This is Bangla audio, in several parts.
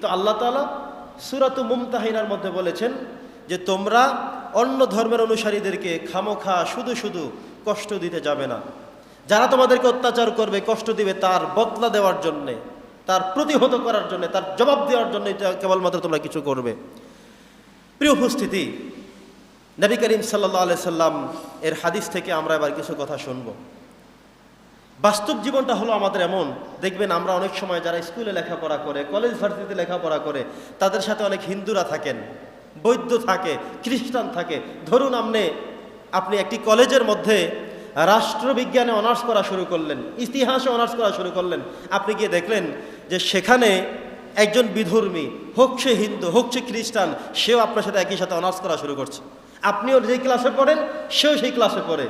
তো আল্লাহ তালা সুরাত মুমতাহিনার মধ্যে বলেছেন যে তোমরা অন্য ধর্মের অনুসারীদেরকে খামোখা, শুধু শুধু কষ্ট দিতে যাবে না। যারা তোমাদেরকে অত্যাচার করবে, কষ্ট দিবে তার বদলা দেওয়ার জন্যে, তার প্রতিহত করার জন্য, তার জবাব দেওয়ার জন্য কেবলমাত্র তোমরা কিছু করবে। প্রিয় উপস্থিতি, নবী করিম আলাই সাল্লাম এর হাদিস থেকে আমরা এবার কিছু কথা শুনব। বাস্তব জীবনটা হলো আমাদের এমন। দেখবেন আমরা অনেক সময় যারা স্কুলে লেখাপড়া করে কলেজ ভার্সিটিতে লেখাপড়া করে, তাদের সাথে অনেক হিন্দুরা থাকেন বৈদ্য থাকে, খ্রিস্টান থাকে। ধরুন আপনি আপনি একটি কলেজের মধ্যে রাষ্ট্রবিজ্ঞানে অনার্স করা শুরু করলেন, ইতিহাসে অনার্স করা শুরু করলেন। আপনি গিয়ে দেখলেন যে সেখানে একজন বিধর্মী, হোক সে হিন্দু, হোক সে খ্রিস্টান, সেও আপনার সাথে একই সাথে অনার্স করা শুরু করছে। আপনিও যেই ক্লাসে পড়েন, সেও সেই ক্লাসে পড়ে।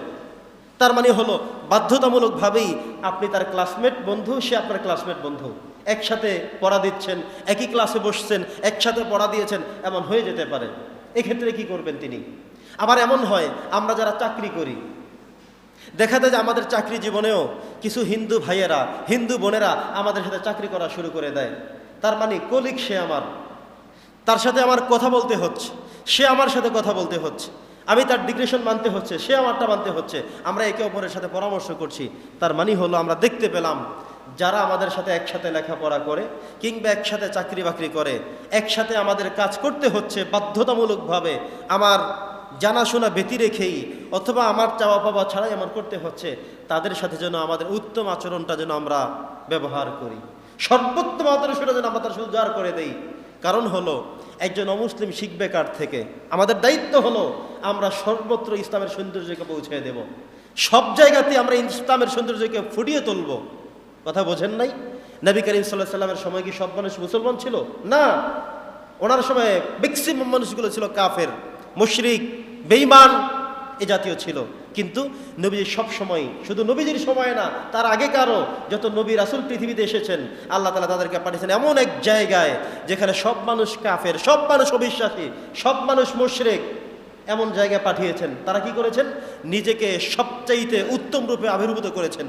তার মানে হলো, বাধ্যতামূলকভাবেই আপনি তার ক্লাসমেট বন্ধু, সে আপনার ক্লাসমেট বন্ধু। একসাথে পড়া দিচ্ছেন, একই ক্লাসে বসছেন, একসাথে পড়া দিয়েছেন, এমন হয়ে যেতে পারে। এক্ষেত্রে কি করবেন তিনি? আবার এমন হয়, আমরা যারা চাকরি করি, দেখা যায় যে আমাদের চাকরি জীবনেও কিছু হিন্দু ভাইয়েরা, হিন্দু বোনেরা আমাদের সাথে চাকরি করা শুরু করে দেয়। তার মানে কলিক সে আমার। তার সাথে আমার কথা বলতে হচ্ছে, সে আমার সাথে কথা বলতে হচ্ছে। আমি তার ডিগ্রেশন মানতে হচ্ছে, সে আমারটা মানতে হচ্ছে, আমরা একে অপরের সাথে পরামর্শ করছি। তার মানে হলো আমরা দেখতে পেলাম, যারা আমাদের সাথে একসাথে লেখাপড়া করে, কিংবা একসাথে চাকরি বাকরি করে, একসাথে আমাদের কাজ করতে হচ্ছে বাধ্যতামূলকভাবে, আমার জানাশোনা ব্যতি রেখেই, অথবা আমার চাওয়া পাওয়া ছাড়াই আমার করতে হচ্ছে, তাদের সাথে যেন আমাদের উত্তম আচরণটা যেন আমরা ব্যবহার করি। সর্বোত্তম আদর্শটা যেন আমরা তার সুজার করে দেই। কারণ হলো একজন অমুসলিম শিখবে কার থেকে? আমাদের দায়িত্ব হলো আমরা সর্বত্র ইসলামের সৌন্দর্যকে পৌঁছে দেব। সব জায়গাতে আমরা ইসলামের সৌন্দর্যকে ফুটিয়ে তুলব। কথা বোঝেন নাই? নবী করিম সাল্লাহ সাল্লামের সময় কি সব মানুষ মুসলমান ছিল? না। ওনার সময় ম্যাক্সিমাম মানুষগুলো ছিল কাফের, মুশরিক, বেঈমান এ জাতীয় ছিল। কিন্তু নবীজি সব সময়, শুধু নবীজির সময় না, তার আগে কারও যত নবী রাসুল পৃথিবীতে এসেছেন, আল্লাহ তালা তাদেরকে পাঠিয়েছেন এমন এক জায়গায় যেখানে সব মানুষ কাফের, সব মানুষ অবিশ্বাসী, সব মানুষ মুশ্রেক এমন জায়গায় পাঠিয়েছেন। তারা কি করেছেন? নিজেকে সবচাইতে উত্তম রূপে আবির্ভূত করেছেন।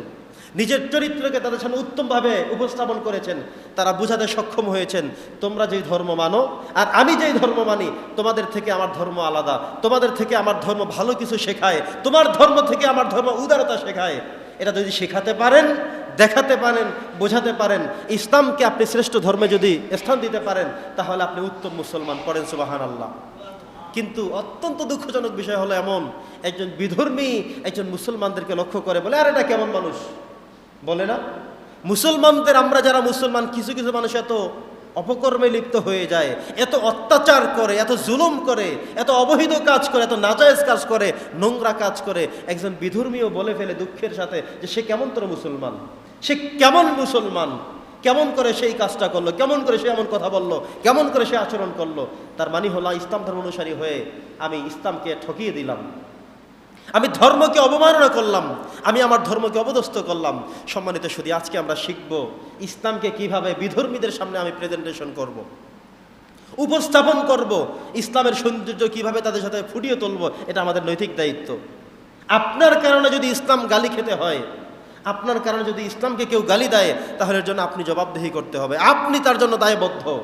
নিজের চরিত্রকে তাদের সামনে উত্তমভাবে উপস্থাপন করেছেন, তারা বুঝাতে সক্ষম হয়েছেন, তোমরা যেই ধর্ম মানো, আর আমি যেই ধর্ম মানি, তোমাদের থেকে আমার ধর্ম আলাদা, তোমাদের থেকে আমার ধর্ম ভালো কিছু শেখায়, তোমার ধর্ম থেকে আমার ধর্ম উদারতা শেখায়। এটা যদি শেখাতে পারেন, দেখাতে পারেন, বোঝাতে পারেন, ইসলামকে আপনি শ্রেষ্ঠ ধর্মে যদি স্থান দিতে পারেন, তাহলে আপনি উত্তম মুসলমান পড়েন সুবাহান আল্লাহ কিন্তু অত্যন্ত দুঃখজনক বিষয় হলো এমন, একজন বিধর্মী একজন মুসলমানদেরকে লক্ষ্য করে বলে, আর এটা কেমন মানুষ? বলে না? মুসলমানদের আমরা যারা মুসলমান, কিছু কিছু মানুষ এত অপকর্মে লিপ্ত হয়ে যায়, এত অত্যাচার করে, এত জুলুম করে, এত অবহিত কাজ করে, এত নাজায়েজ কাজ করে, নোংরা কাজ করে, একজন বিধর্মীও বলে ফেলে দুঃখের সাথে যে সে কেমন তোর মুসলমান, সে কেমন মুসলমান, কেমন করে সেই কাজটা করল, কেমন করে সে এমন কথা বলল, কেমন করে সে আচরণ করল। তার মানে হলো ইসলাম ধর্ম অনুসারী হয়ে আমি ইসলামকে ঠকিয়ে দিলাম। আমি ধর্মকে অবমাননা করলাম, আমি আমার ধর্মকে অবদস্ত করলাম। সম্মানিত শুধু আজকে আমরা শিখব ইসলামকে কীভাবে বিধর্মীদের সামনে আমি প্রেজেন্টেশন করব। উপস্থাপন করব, ইসলামের সৌন্দর্য কীভাবে তাদের সাথে ফুটিয়ে তুলব, এটা আমাদের নৈতিক দায়িত্ব। আপনার কারণে যদি ইসলাম গালি খেতে হয়, আপনার কারণে যদি ইসলামকে কেউ গালি দেয়, তাহলে জন্য আপনি জবাবদেহি করতে হবে। আপনি তার জন্য দায়বদ্ধ।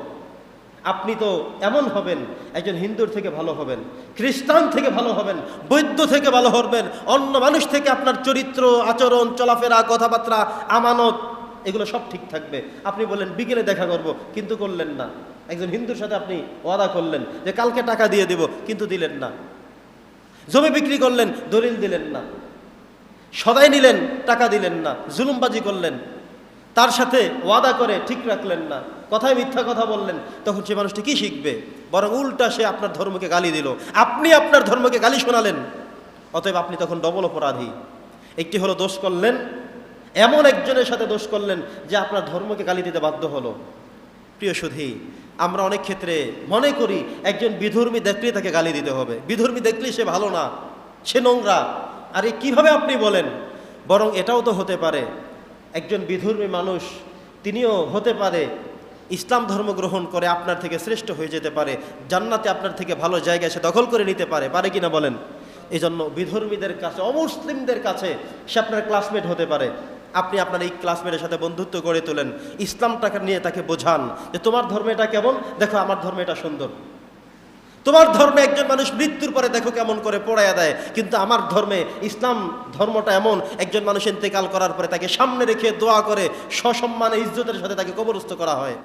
আপনি তো এমন হবেন, একজন হিন্দুর থেকে ভালো হবেন, খ্রিস্টান থেকে ভালো হবেন, বৈদ্য থেকে ভালো হবেন, অন্য মানুষ থেকে আপনার চরিত্র, আচরণ, চলাফেরা, কথাবার্তা, আমানত, এগুলো সব ঠিক থাকবে। আপনি বললেন, বিকেলে দেখা করব, কিন্তু করলেন না। একজন হিন্দুর সাথে আপনি ওয়াদা করলেন যে কালকে টাকা দিয়ে দেব, কিন্তু দিলেন না। জমি বিক্রি করলেন, দলিল দিলেন না। সদাই নিলেন, টাকা দিলেন না। জুলুমবাজি করলেন। তার সাথে ওয়াদা করে ঠিক রাখলেন না। কথায় মিথ্যা কথা বললেন, তখন সে মানুষটি কি শিখবে? বরং উল্টা সে আপনার ধর্মকে গালি দিল। আপনি আপনার ধর্মকে গালি শোনালেন। অতএব আপনি তখন ডবল অপরাধী। একটি হলো দোষ করলেন, এমন একজনের সাথে দোষ করলেন যে আপনার ধর্মকে গালি দিতে বাধ্য হলো। প্রিয় সুধী, আমরা অনেক ক্ষেত্রে মনে করি একজন বিধর্মী দেখলেই তাকে গালি দিতে হবে। বিধর্মী দেখলেই সে ভালো না, সে নোংরা। আরে কীভাবে আপনি বলেন? বরং এটাও তো হতে পারে, একজন বিধর্মী মানুষ, তিনিও হতে পারে ইসলাম ধর্ম গ্রহণ করে আপনার থেকে শ্রেষ্ঠ হয়ে যেতে পারে, জান্নাতে আপনার থেকে ভালো জায়গা সে দখল করে নিতে পারে পারে কিনা বলেন? এই জন্য বিধর্মীদের কাছে, অমুসলিমদের কাছে সে আপনার ক্লাসমেট হতে পারে। আপনি আপনার এই ক্লাসমেটের সাথে বন্ধুত্ব গড়ে তোলেন, ইসলামটাকে নিয়ে তাকে বোঝান যে তোমার ধর্ম এটা কেমন? দেখো, আমার ধর্ম এটা সুন্দর। তোমার ধর্মে একজন মানুষ মৃত্যুর পরে দেখো কেমন করে পড়াইয়া দেয়, কিন্তু আমার ধর্মে ইসলাম ধর্মটা এমন, একজন মানুষ ইন্তেকাল করার পরে তাকে সামনে রেখে দোয়া করে সসম্মানে ইজ্জতের সাথে তাকে কবরস্থ করা হয়।